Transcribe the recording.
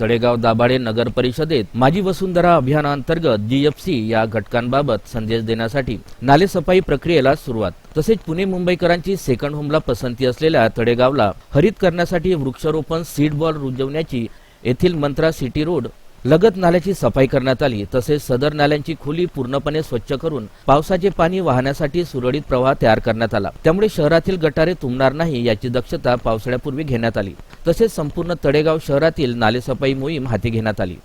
तळेगाव दाभाडे नगर परिषदेत माझी वसुंधरा अभियानांतर्गत जीएफसी या घटकांबाबत संदेश देण्यासाठी नालेसफाई प्रक्रियेला सुरुवात. तसेच पुणे मुंबईकरांची सेकंड होमला पसंती असलेल्या तळेगावला हरित करण्यासाठी वृक्षारोपण सीड बॉल रुजवण्याची येथील मंत्रा सिटी रोड लगत नाल्याची सफाई करण्यात आली तसेच सदर नाल्यांची खोली पूर्णपणे स्वच्छ करून पावसाचे पाणी वाहण्यासाठी सुरळीत प्रवाह तयार करण्यात आला. त्यामुळे शहरातील गटारे तुंबणार नाही याची दक्षता पावसाळ्यापूर्वी घेण्यात आली. तसेच संपूर्ण तळेगाव शहरातील नालेसफाई मोहीम हाती घेण्यात आली.